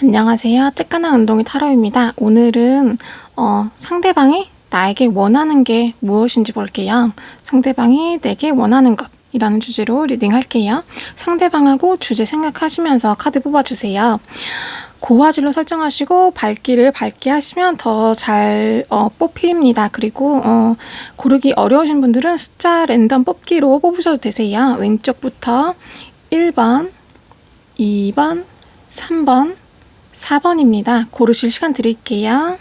안녕하세요. 쬐까나 운동의 타로입니다. 오늘은 어, 상대방이 나에게 원하는 게 무엇인지 볼게요. 상대방이 내게 원하는 것. 이라는 주제로 리딩 할게요. 상대방하고 주제 생각하시면서 카드 뽑아주세요. 고화질로 설정하시고 밝기를 밝게 하시면 더 잘 어, 뽑힙니다. 그리고 어, 고르기 어려우신 분들은 숫자 랜덤 뽑기로 뽑으셔도 되세요. 왼쪽부터 1번, 2번, 3번, 4번입니다. 고르실 시간 드릴게요.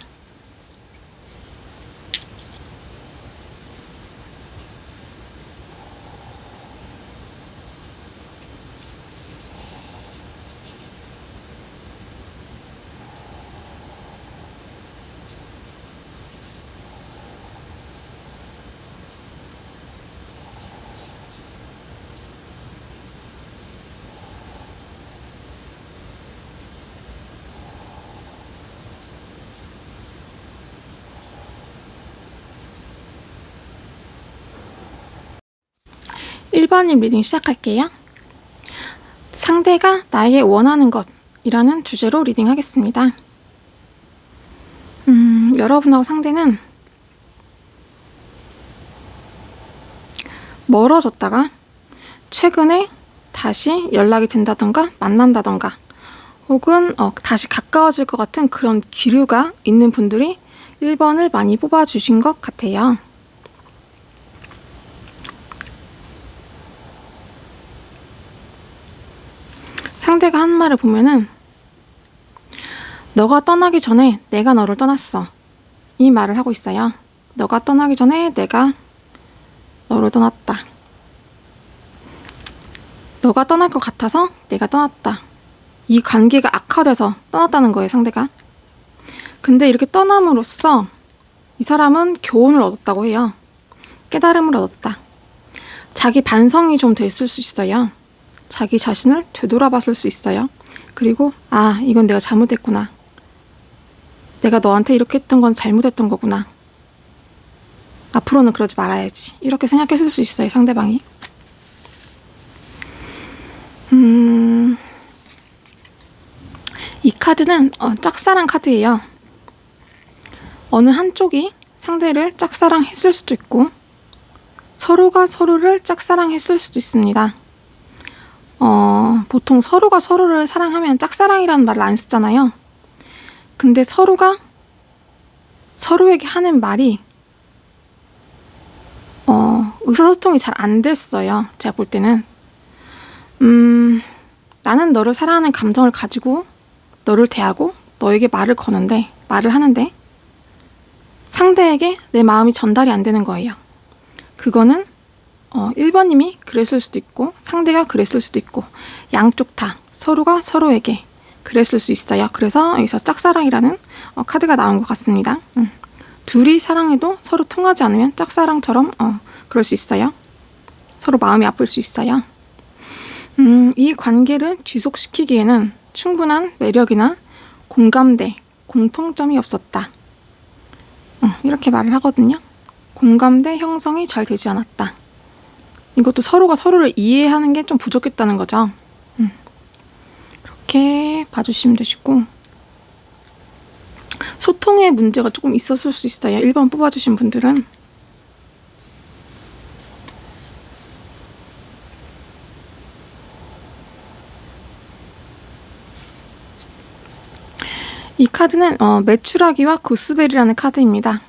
일번님 리딩 시작할게요. 상대가 나에게 원하는 것이라는 주제로 리딩 하겠습니다. 음, 여러분하고 상대는 멀어졌다가 최근에 다시 연락이 된다던가 만난다던가 혹은 어, 다시 가까워질 것 같은 그런 기류가 있는 분들이 1번을 많이 뽑아주신 것 같아요. 상대가 하는 말을 보면은 너가 떠나기 전에 내가 너를 떠났어. 이 말을 하고 있어요. 너가 떠나기 전에 내가 너를 떠났다. 너가 떠날 것 같아서 내가 떠났다. 이 관계가 악화돼서 떠났다는 거예요, 상대가. 근데 이렇게 떠남으로써 이 사람은 교훈을 얻었다고 해요. 깨달음을 얻었다. 자기 반성이 좀 됐을 수 있어요. 자기 자신을 되돌아봤을 수 있어요. 그리고 아 이건 내가 잘못했구나. 내가 너한테 이렇게 했던 건 잘못했던 거구나. 앞으로는 그러지 말아야지. 이렇게 생각했을 수 있어요, 상대방이. 음, 이 카드는 어, 짝사랑 카드예요. 어느 한쪽이 상대를 짝사랑했을 수도 있고, 서로가 서로를 짝사랑했을 수도 있습니다. 어, 보통 서로가 서로를 사랑하면 짝사랑이라는 말을 안 쓰잖아요. 근데 서로가 서로에게 하는 말이 어, 의사소통이 잘 안 됐어요. 제가 볼 때는. 음, 나는 너를 사랑하는 감정을 가지고 너를 대하고 너에게 말을 거는데, 말을 하는데, 상대에게 내 마음이 전달이 안 되는 거예요. 그거는 어, 1번님이 그랬을 수도 있고 상대가 그랬을 수도 있고 양쪽 다 서로가 서로에게 그랬을 수 있어요. 그래서 여기서 짝사랑이라는 어, 카드가 나온 것 같습니다. 음. 둘이 사랑해도 서로 통하지 않으면 짝사랑처럼 어, 그럴 수 있어요. 서로 마음이 아플 수 있어요. 음, 이 관계를 지속시키기에는 충분한 매력이나 공감대, 공통점이 없었다. 음, 이렇게 말을 하거든요. 공감대 형성이 잘 되지 않았다. 이것도 서로가 서로를 이해하는 게 좀 부족했다는 거죠. 음. 이렇게 봐주시면 되시고 소통에 문제가 조금 있었을 수 있어요. 1번 뽑아주신 분들은 이 카드는 어, 매출하기와 구스벨이라는 카드입니다.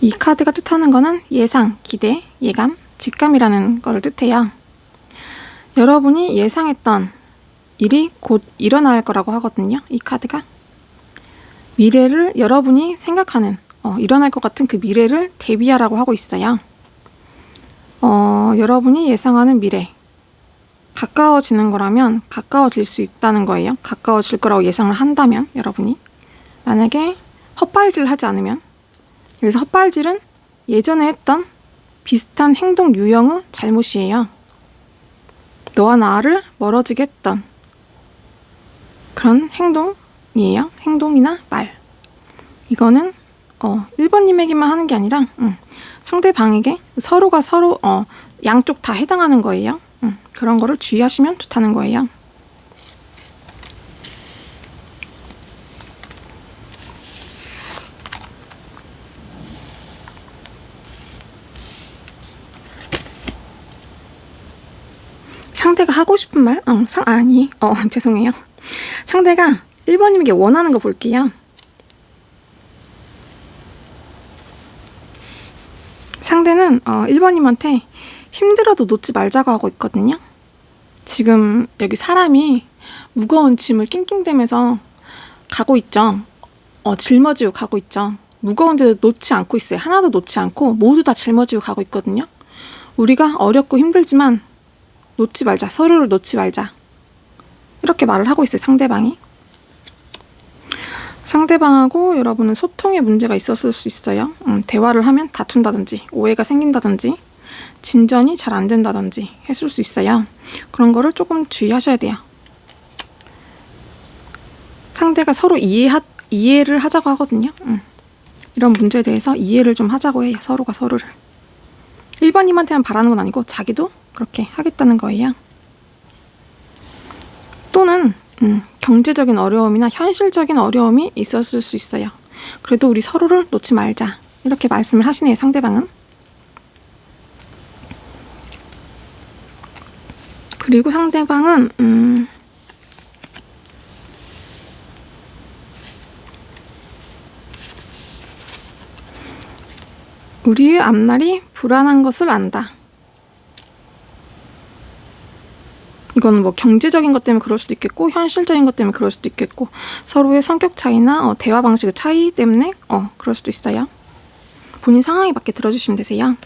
이 카드가 뜻하는 거는 예상, 기대, 예감, 직감이라는 걸 뜻해요. 여러분이 예상했던 일이 곧 일어날 거라고 하거든요. 이 카드가. 미래를 여러분이 생각하는, 어, 일어날 것 같은 그 미래를 대비하라고 하고 있어요. 어, 여러분이 예상하는 미래. 가까워지는 거라면 가까워질 수 있다는 거예요. 가까워질 거라고 예상을 한다면, 여러분이. 만약에 헛발질을 하지 않으면, 여기서 헛발질은 예전에 했던 비슷한 행동 유형의 잘못이에요. 너와 나를 멀어지게 했던 그런 행동이에요. 행동이나 말. 이거는 어, 1번님에게만 하는 게 아니라 음, 상대방에게 서로가 서로 어, 양쪽 다 해당하는 거예요. 음, 그런 거를 주의하시면 좋다는 거예요. 상대가 하고 싶은 말? 어, 상, 아니, 어, 죄송해요. 상대가 1번님에게 원하는 거 볼게요. 상대는 어, 1번님한테 힘들어도 놓지 말자고 하고 있거든요. 지금 여기 사람이 무거운 짐을 낑낑대면서 가고 있죠. 어, 짊어지고 가고 있죠. 무거운데도 놓지 않고 있어요. 하나도 놓지 않고 모두 다 짊어지고 가고 있거든요. 우리가 어렵고 힘들지만 놓지 말자. 서로를 놓지 말자. 이렇게 말을 하고 있어요. 상대방이. 상대방하고 여러분은 소통에 문제가 있었을 수 있어요. 음, 대화를 하면 다툰다든지 오해가 생긴다든지 진전이 잘 안 된다든지 했을 수 있어요. 그런 거를 조금 주의하셔야 돼요. 상대가 서로 이해하, 이해를 하자고 하거든요. 음. 이런 문제에 대해서 이해를 좀 하자고 해요. 서로가 서로를. 1번님한테만 바라는 건 아니고 자기도 그렇게 하겠다는 거예요. 또는 음, 경제적인 어려움이나 현실적인 어려움이 있었을 수 있어요. 그래도 우리 서로를 놓지 말자. 이렇게 말씀을 하시네요, 상대방은. 그리고 상대방은 음, 우리의 앞날이 불안한 것을 안다. 이건 뭐 경제적인 것 때문에 그럴 수도 있겠고 현실적인 것 때문에 그럴 수도 있겠고 서로의 성격 차이나 어, 대화 방식의 차이 때문에 어 그럴 수도 있어요. 본인 상황에 맞게 들어주시면 되세요.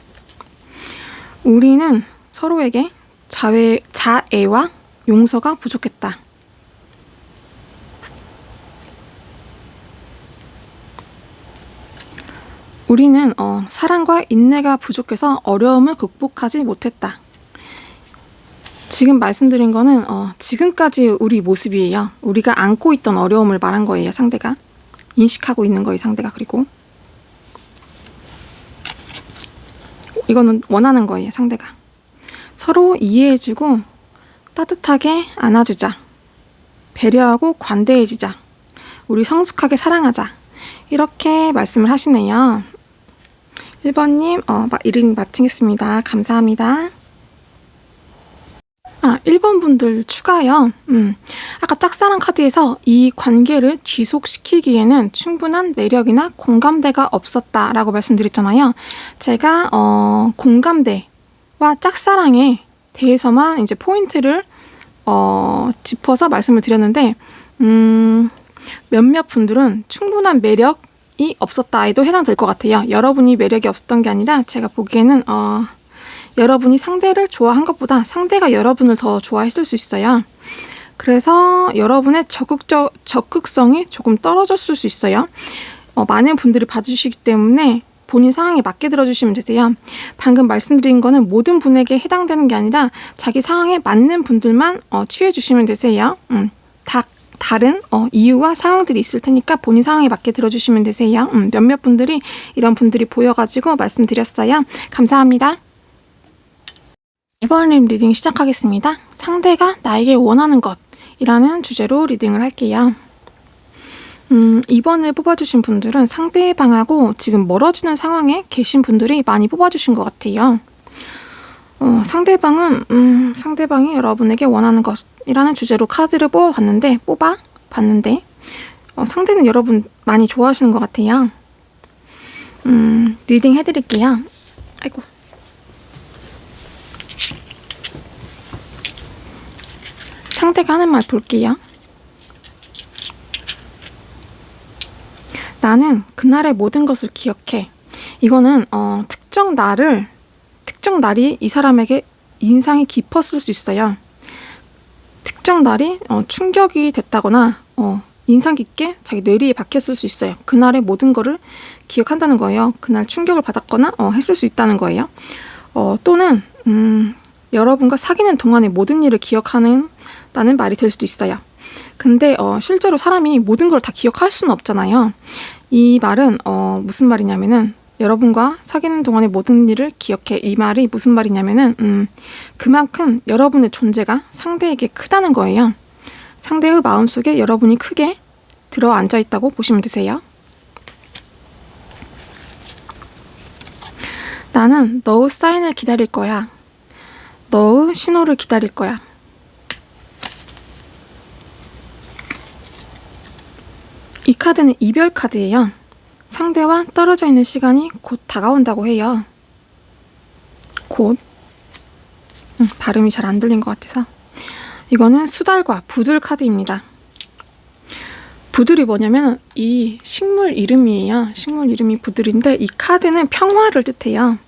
우리는 서로에게 자애, 자애와 용서가 부족했다. 우리는 어, 사랑과 인내가 부족해서 어려움을 극복하지 못했다. 지금 말씀드린 거는 어, 지금까지 우리 모습이에요. 우리가 안고 있던 어려움을 말한 거예요. 상대가 인식하고 있는 거예요. 상대가 그리고 이거는 원하는 거예요. 상대가 서로 이해해주고 따뜻하게 안아주자. 배려하고 관대해지자. 우리 성숙하게 사랑하자. 이렇게 말씀을 하시네요. 1번님, 어, 이름 마치겠습니다. 감사합니다. 아, 1번 분들 추가요. 음, 아까 짝사랑 카드에서 이 관계를 지속시키기에는 충분한 매력이나 공감대가 없었다라고 말씀드렸잖아요. 제가, 어, 공감대와 짝사랑에 대해서만 이제 포인트를, 어, 짚어서 말씀을 드렸는데, 음, 몇몇 분들은 충분한 매력이 없었다에도 해당될 것 같아요. 여러분이 매력이 없었던 게 아니라 제가 보기에는, 어, 여러분이 상대를 좋아한 것보다 상대가 여러분을 더 좋아했을 수 있어요. 그래서 여러분의 적극적, 적극성이 조금 떨어졌을 수 있어요. 어, 많은 분들이 봐주시기 때문에 본인 상황에 맞게 들어주시면 되세요. 방금 말씀드린 거는 모든 분에게 해당되는 게 아니라 자기 상황에 맞는 분들만 어, 취해주시면 되세요. 음, 다 다른 어, 이유와 상황들이 있을 테니까 본인 상황에 맞게 들어주시면 되세요. 음, 몇몇 분들이 이런 분들이 보여가지고 말씀드렸어요. 감사합니다. 이번 리딩 시작하겠습니다. 상대가 나에게 원하는 것이라는 주제로 리딩을 할게요. 음, 2번을 뽑아주신 분들은 상대방하고 지금 멀어지는 상황에 계신 분들이 많이 뽑아주신 것 같아요. 어, 상대방은, 음, 상대방이 여러분에게 원하는 것이라는 주제로 카드를 뽑아봤는데, 뽑아봤는데, 어, 상대는 여러분 많이 좋아하시는 것 같아요. 음, 리딩 해드릴게요. 아이고. 상대가 하는 말 볼게요. 나는 그날의 모든 것을 기억해. 이거는 어, 특정 날을 특정 날이 이 사람에게 인상이 깊었을 수 있어요. 특정 날이 어, 충격이 됐다거나 어, 인상 깊게 자기 뇌리에 박혔을 수 있어요. 그날의 모든 거를 기억한다는 거예요. 그날 충격을 받았거나 어, 했을 수 있다는 거예요. 어, 또는 음, 여러분과 사귀는 동안의 모든 일을 기억하는 라는 말이 될 수도 있어요. 근데 어, 실제로 사람이 모든 걸 다 기억할 수는 없잖아요. 이 말은 어, 무슨 말이냐면은 여러분과 사귀는 동안의 모든 일을 기억해. 이 말이 무슨 말이냐면은 음, 그만큼 여러분의 존재가 상대에게 크다는 거예요. 상대의 마음속에 여러분이 크게 들어 앉아 있다고 보시면 되세요. 나는 너의 사인을 기다릴 거야. 너의 신호를 기다릴 거야. 이 카드는 이별 카드예요. 상대와 떨어져 있는 시간이 곧 다가온다고 해요. 곧. 음, 발음이 잘 안 들린 것 같아서. 이거는 수달과 부들 카드입니다. 부들이 뭐냐면 이 식물 이름이에요. 식물 이름이 부들인데 이 카드는 평화를 뜻해요.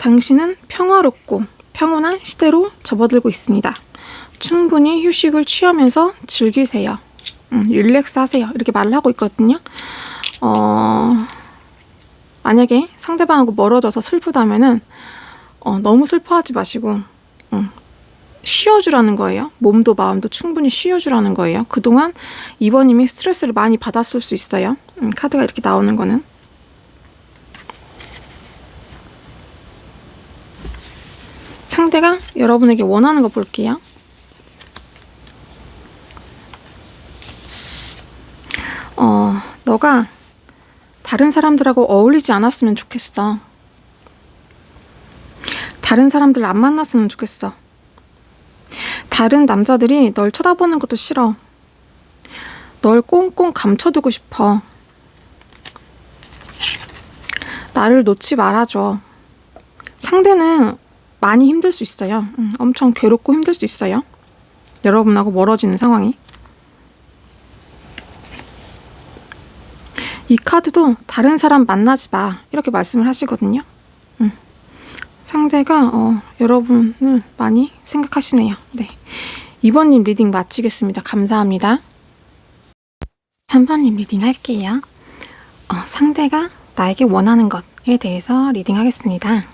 당신은 평화롭고 평온한 시대로 접어들고 있습니다. 충분히 휴식을 취하면서 즐기세요. 음, 릴렉스 하세요. 이렇게 말을 하고 있거든요. 어, 만약에 상대방하고 멀어져서 슬프다면은 어, 너무 슬퍼하지 마시고 음, 쉬어주라는 거예요. 몸도 마음도 충분히 쉬어주라는 거예요. 그동안 이번님이 스트레스를 많이 받았을 수 있어요. 음, 카드가 이렇게 나오는 거는. 상대가 여러분에게 원하는 거 볼게요. 어, 너가 다른 사람들하고 어울리지 않았으면 좋겠어. 다른 사람들 안 만났으면 좋겠어. 다른 남자들이 널 쳐다보는 것도 싫어. 널 꽁꽁 감춰두고 싶어. 나를 놓지 말아줘. 상대는 많이 힘들 수 있어요. 음, 엄청 괴롭고 힘들 수 있어요. 여러분하고 멀어지는 상황이. 이 카드도 다른 사람 만나지 마. 이렇게 말씀을 하시거든요. 음. 상대가 어, 여러분을 많이 생각하시네요. 네. 2번님 리딩 마치겠습니다. 감사합니다. 3번님 리딩 할게요. 어, 상대가 나에게 원하는 것에 대해서 리딩 하겠습니다.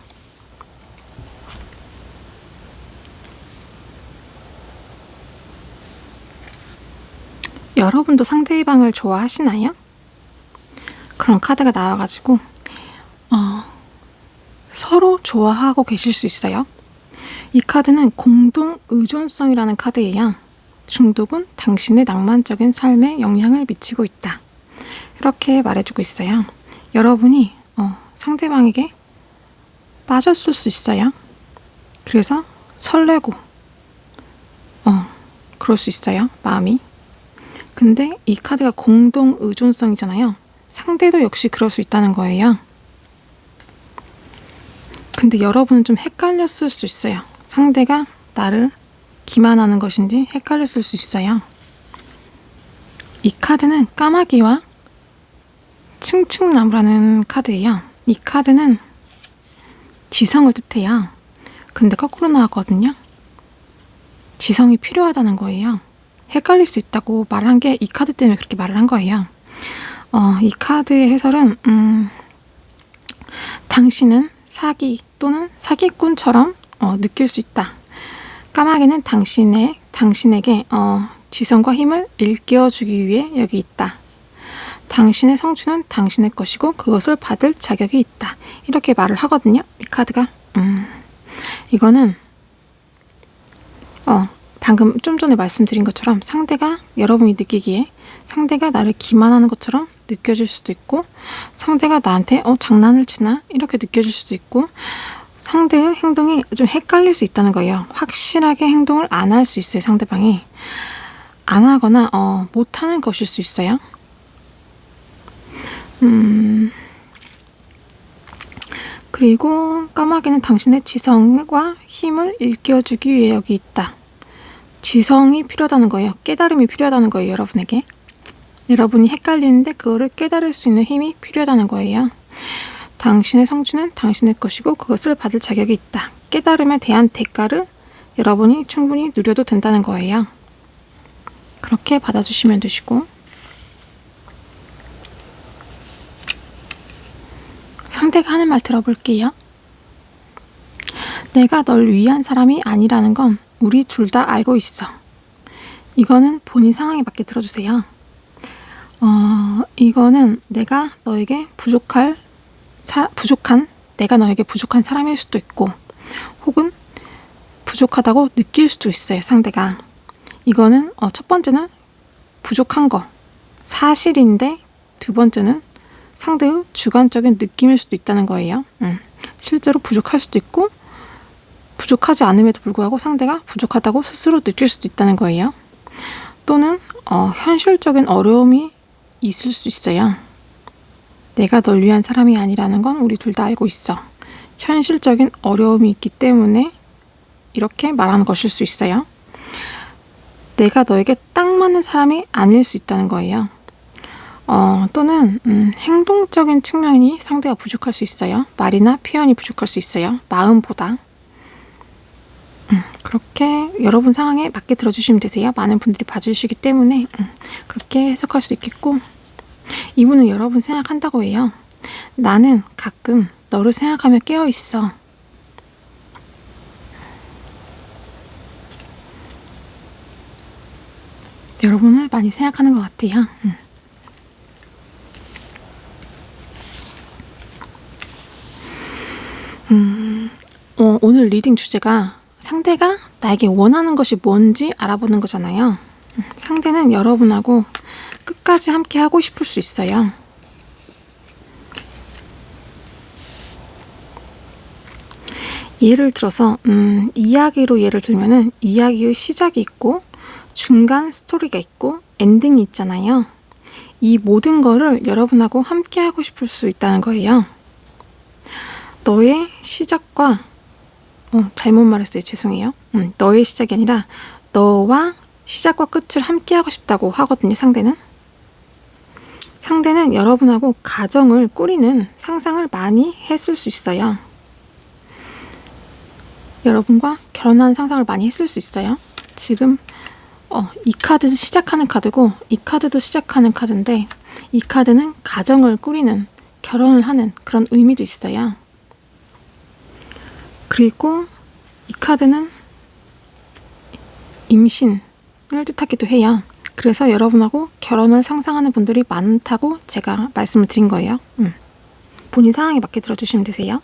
여러분도 상대방을 좋아하시나요? 그런 카드가 나와가지고 어, 서로 좋아하고 계실 수 있어요. 이 카드는 공동 의존성이라는 카드예요. 중독은 당신의 낭만적인 삶에 영향을 미치고 있다. 이렇게 말해주고 있어요. 여러분이 어, 상대방에게 빠졌을 수 있어요. 그래서 설레고, 어, 그럴 수 있어요. 마음이. 근데 이 카드가 공동 의존성이잖아요. 상대도 역시 그럴 수 있다는 거예요. 근데 여러분은 좀 헷갈렸을 수 있어요. 상대가 나를 기만하는 것인지 헷갈렸을 수 있어요. 이 카드는 까마귀와 층층나무라는 카드예요. 이 카드는 지성을 뜻해요. 근데 거꾸로 나왔거든요. 지성이 필요하다는 거예요. 헷갈릴 수 있다고 말한 게 이 카드 때문에 그렇게 말을 한 거예요. 어, 이 카드의 해설은 음, 당신은 사기 또는 사기꾼처럼 어, 느낄 수 있다. 까마귀는 당신의 당신에게 어, 지성과 힘을 일깨워 주기 위해 여기 있다. 당신의 성취는 당신의 것이고 그것을 받을 자격이 있다. 이렇게 말을 하거든요. 이 카드가. 음, 이거는 어, 방금 좀 전에 말씀드린 것처럼 상대가 여러분이 느끼기에 상대가 나를 기만하는 것처럼 느껴질 수도 있고 상대가 나한테 어 장난을 치나 이렇게 느껴질 수도 있고 상대의 행동이 좀 헷갈릴 수 있다는 거예요. 확실하게 행동을 안 할 수 있어요. 상대방이 안 하거나 어, 못 하는 것일 수 있어요. 음. 그리고 까마귀는 당신의 지성과 힘을 일깨워주기 위해 여기 있다. 지성이 필요하다는 거예요. 깨달음이 필요하다는 거예요, 여러분에게. 여러분이 헷갈리는데 그거를 깨달을 수 있는 힘이 필요하다는 거예요. 당신의 성취는 당신의 것이고 그것을 받을 자격이 있다. 깨달음에 대한 대가를 여러분이 충분히 누려도 된다는 거예요. 그렇게 받아주시면 되시고 상대가 하는 말 들어볼게요. 내가 널 위한 사람이 아니라는 건 우리 둘 다 알고 있어. 이거는 본인 상황에 맞게 들어주세요. 어, 이거는 내가 너에게 부족할, 사, 부족한, 내가 너에게 부족한 사람일 수도 있고, 혹은 부족하다고 느낄 수도 있어요, 상대가. 이거는, 어, 첫 번째는 부족한 거, 사실인데, 두 번째는 상대의 주관적인 느낌일 수도 있다는 거예요. 음, 실제로 부족할 수도 있고, 부족하지 않음에도 불구하고 상대가 부족하다고 스스로 느낄 수도 있다는 거예요. 또는, 어, 현실적인 어려움이 있을 수 있어요. 내가 널 위한 사람이 아니라는 건 우리 둘 다 알고 있어. 현실적인 어려움이 있기 때문에 이렇게 말하는 것일 수 있어요. 내가 너에게 딱 맞는 사람이 아닐 수 있다는 거예요. 어, 또는 음, 행동적인 측면이 상대가 부족할 수 있어요. 말이나 표현이 부족할 수 있어요. 마음보다. 음, 그렇게 여러분 상황에 맞게 들어주시면 되세요. 많은 분들이 봐주시기 때문에 음, 그렇게 해석할 수 있겠고 이분은 여러 분 생각한다고 해요. 나는 가끔 너를 생각하며 깨어 있어. 여러분을 많이 생각하는 것 같아요. 음. 음, 어, 오늘 리딩 주제가 상대가 나에게 원하는 것이 뭔지 알아보는 거잖아요. 음, 상대는 여러분하고 끝까지 함께 하고 싶을 수 있어요. 예를 들어서 음, 이야기로 예를 들면은 이야기의 시작이 있고 중간 스토리가 있고 엔딩이 있잖아요. 이 모든 거를 여러분하고 함께 하고 싶을 수 있다는 거예요. 너의 시작과 어, 잘못 말했어요. 죄송해요. 음, 너의 시작이 아니라 너와 시작과 끝을 함께 하고 싶다고 하거든요. 상대는. 상대는 여러분하고 가정을 꾸리는 상상을 많이 했을 수 있어요. 여러분과 결혼하는 상상을 많이 했을 수 있어요. 지금 어, 이 카드도 시작하는 카드고 이 카드도 시작하는 카드인데 이 카드는 가정을 꾸리는 결혼을 하는 그런 의미도 있어요. 그리고 이 카드는 임신을 뜻하기도 해요. 그래서 여러분하고 결혼을 상상하는 분들이 많다고 제가 말씀을 드린 거예요. 음. 본인 상황에 맞게 들어주시면 되세요.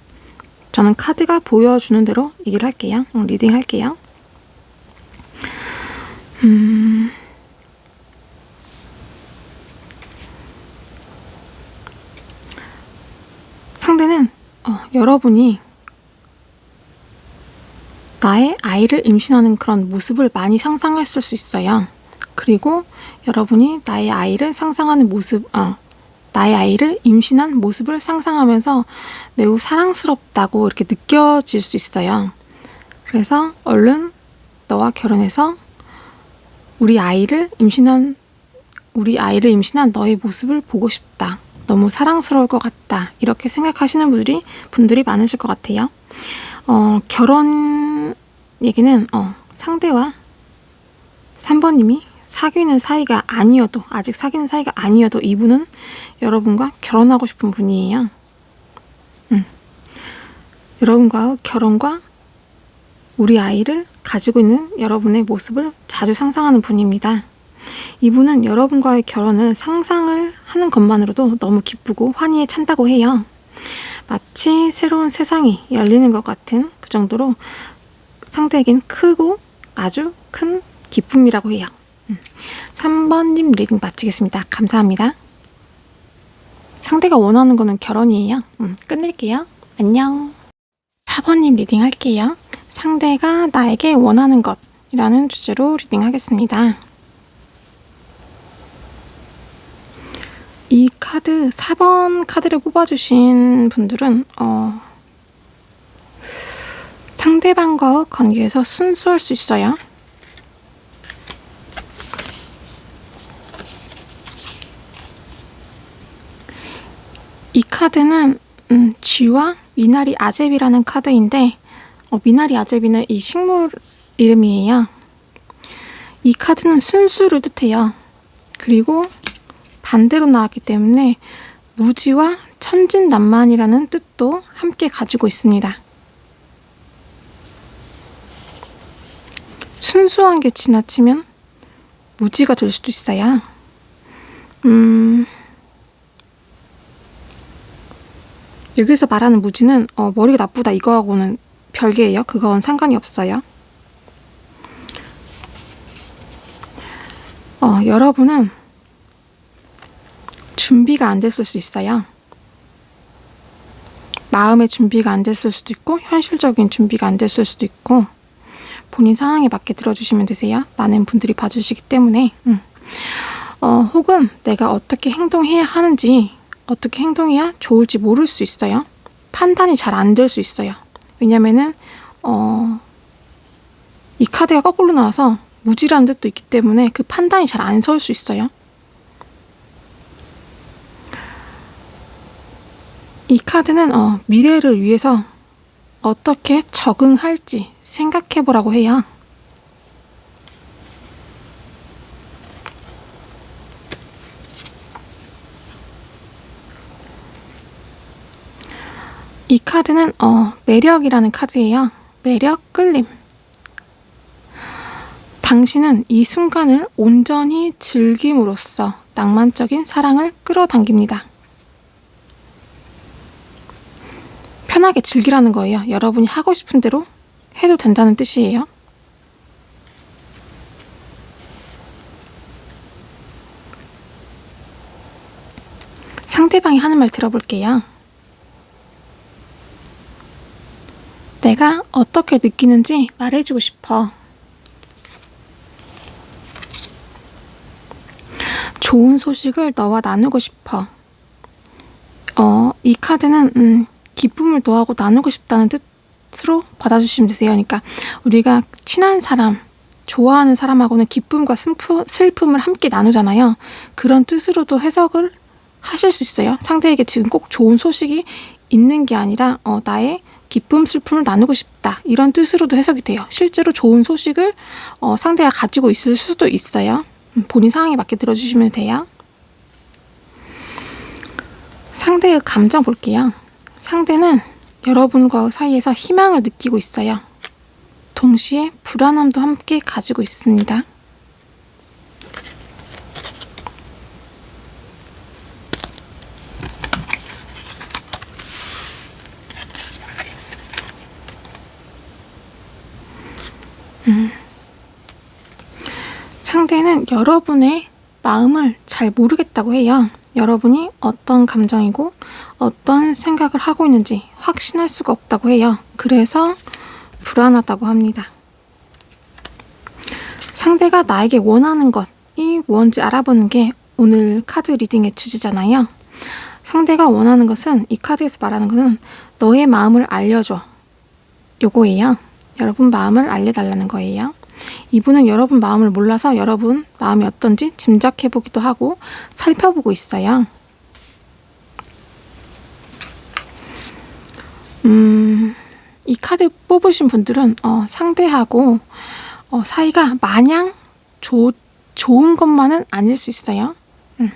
저는 카드가 보여주는 대로 얘기를 할게요. 음, 리딩 할게요. 음. 상대는 어, 여러분이 나의 아이를 임신하는 그런 모습을 많이 상상했을 수 있어요. 그리고 여러분이 나의 아이를 상상하는 모습, 어, 나의 아이를 임신한 모습을 상상하면서 매우 사랑스럽다고 이렇게 느껴질 수 있어요. 그래서 얼른 너와 결혼해서 우리 아이를 임신한 우리 아이를 임신한 너의 모습을 보고 싶다. 너무 사랑스러울 것 같다. 이렇게 생각하시는 분들이 분들이 많으실 것 같아요. 어, 결혼 얘기는 어, 상대와 3번님이 사귀는 사이가 아니어도 아직 사귀는 사이가 아니어도 이분은 여러분과 결혼하고 싶은 분이에요. 음. 여러분과 결혼과 우리 아이를 가지고 있는 여러분의 모습을 자주 상상하는 분입니다. 이분은 여러분과의 결혼을 상상을 하는 것만으로도 너무 기쁘고 환희에 찬다고 해요. 마치 새로운 세상이 열리는 것 같은 그 정도로 상대에겐 크고 아주 큰 기쁨이라고 해요. 3번님 리딩 마치겠습니다. 감사합니다. 상대가 원하는 거는 결혼이에요. 음, 끝낼게요. 안녕. 4번님 리딩 할게요. 상대가 나에게 원하는 것이라는 주제로 리딩 하겠습니다. 이 카드 4번 카드를 뽑아주신 분들은 어, 상대방과 관계에서 순수할 수 있어요. 이 카드는 음, 쥐와 미나리 아제비라는 카드인데 어, 미나리 아제비는 이 식물 이름이에요. 이 카드는 순수를 뜻해요. 그리고 반대로 나왔기 때문에 무지와 천진난만이라는 뜻도 함께 가지고 있습니다. 순수한 게 지나치면 무지가 될 수도 있어요. 음, 여기서 말하는 무지는 어, 머리가 나쁘다 이거하고는 별개예요. 그건 상관이 없어요. 어, 여러분은 준비가 안 됐을 수 있어요. 마음의 준비가 안 됐을 수도 있고 현실적인 준비가 안 됐을 수도 있고 본인 상황에 맞게 들어주시면 되세요. 많은 분들이 봐주시기 때문에 음. 어, 혹은 내가 어떻게 행동해야 하는지, 어떻게 행동해야 좋을지 모를 수 있어요. 판단이 잘 안 될 수 있어요. 왜냐면은, 어, 이 카드가 거꾸로 나와서 무지란 뜻도 있기 때문에 그 판단이 잘 안 설 수 있어요. 이 카드는 어, 미래를 위해서 어떻게 적응할지 생각해 보라고 해요. 이 카드는 어, 매력이라는 카드예요. 매력, 끌림. 당신은 이 순간을 온전히 즐김으로써 낭만적인 사랑을 끌어당깁니다. 편하게 즐기라는 거예요. 여러분이 하고 싶은 대로 해도 된다는 뜻이에요. 상대방이 하는 말 들어볼게요. 내가 어떻게 느끼는지 말해주고 싶어. 좋은 소식을 너와 나누고 싶어. 어, 이 카드는, 음, 기쁨을 너하고 나누고 싶다는 뜻으로 받아주시면 되세요. 그러니까 우리가 친한 사람, 좋아하는 사람하고는 기쁨과 슬픔, 슬픔을 함께 나누잖아요. 그런 뜻으로도 해석을 하실 수 있어요. 상대에게 지금 꼭 좋은 소식이 있는 게 아니라 어, 나의 기쁨, 슬픔을 나누고 싶다. 이런 뜻으로도 해석이 돼요. 실제로 좋은 소식을 어, 상대가 가지고 있을 수도 있어요. 음, 본인 상황에 맞게 들어주시면 돼요. 상대의 감정 볼게요. 상대는 여러분과 사이에서 희망을 느끼고 있어요. 동시에 불안함도 함께 가지고 있습니다. 음. 상대는 여러분의 마음을 잘 모르겠다고 해요. 여러분이 어떤 감정이고 어떤 생각을 하고 있는지 확신할 수가 없다고 해요. 그래서 불안하다고 합니다. 상대가 나에게 원하는 것이 뭔지 알아보는 게 오늘 카드 리딩의 주제잖아요. 상대가 원하는 것은 이 카드에서 말하는 것은 너의 마음을 알려줘. 요거예요. 여러분 마음을 알려달라는 거예요. 이분은 여러분 마음을 몰라서 여러분 마음이 어떤지 짐작해보기도 하고 살펴보고 있어요. 음, 이 카드 뽑으신 분들은 어, 상대하고 어, 사이가 마냥 조, 좋은 것만은 아닐 수 있어요. 음,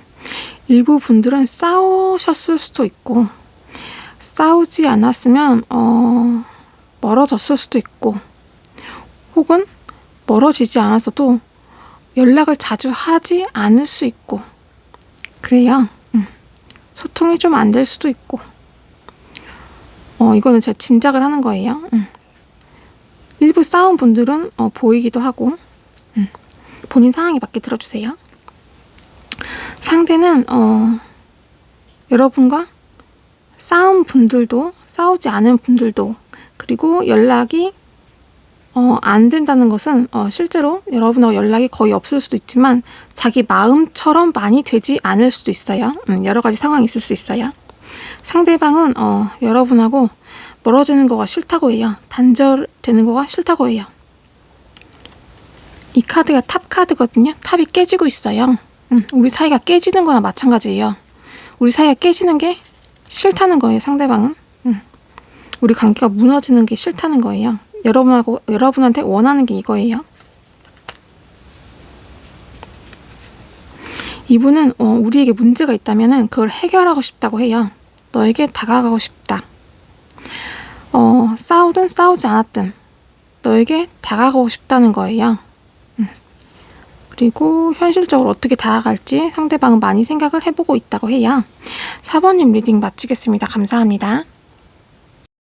일부 분들은 싸우셨을 수도 있고 싸우지 않았으면 어, 멀어졌을 수도 있고 혹은 멀어지지 않았어도 연락을 자주 하지 않을 수 있고 그래요. 음, 소통이 좀 안 될 수도 있고 어, 이거는 제가 짐작을 하는 거예요. 음. 일부 싸운 분들은 어, 보이기도 하고 음. 본인 상황에 맞게 들어주세요. 상대는 어, 여러분과 싸운 분들도 싸우지 않은 분들도 그리고 연락이 어, 안 된다는 것은 어, 실제로 여러분하고 연락이 거의 없을 수도 있지만 자기 마음처럼 많이 되지 않을 수도 있어요. 음, 여러 가지 상황이 있을 수 있어요. 상대방은 어, 여러분하고 멀어지는 거가 싫다고 해요. 단절되는 거가 싫다고 해요. 이 카드가 탑 카드거든요. 탑이 깨지고 있어요. 음, 우리 사이가 깨지는 거나 마찬가지예요. 우리 사이가 깨지는 게 싫다는 거예요. 상대방은. 음, 우리 관계가 무너지는 게 싫다는 거예요. 여러분하고 여러분한테 원하는 게 이거예요. 이분은 어, 우리에게 문제가 있다면은 그걸 해결하고 싶다고 해요. 너에게 다가가고 싶다. 어, 싸우든 싸우지 않았든 너에게 다가가고 싶다는 거예요. 음. 그리고 현실적으로 어떻게 다가갈지 상대방은 많이 생각을 해보고 있다고 해요. 4번님 리딩 마치겠습니다. 감사합니다.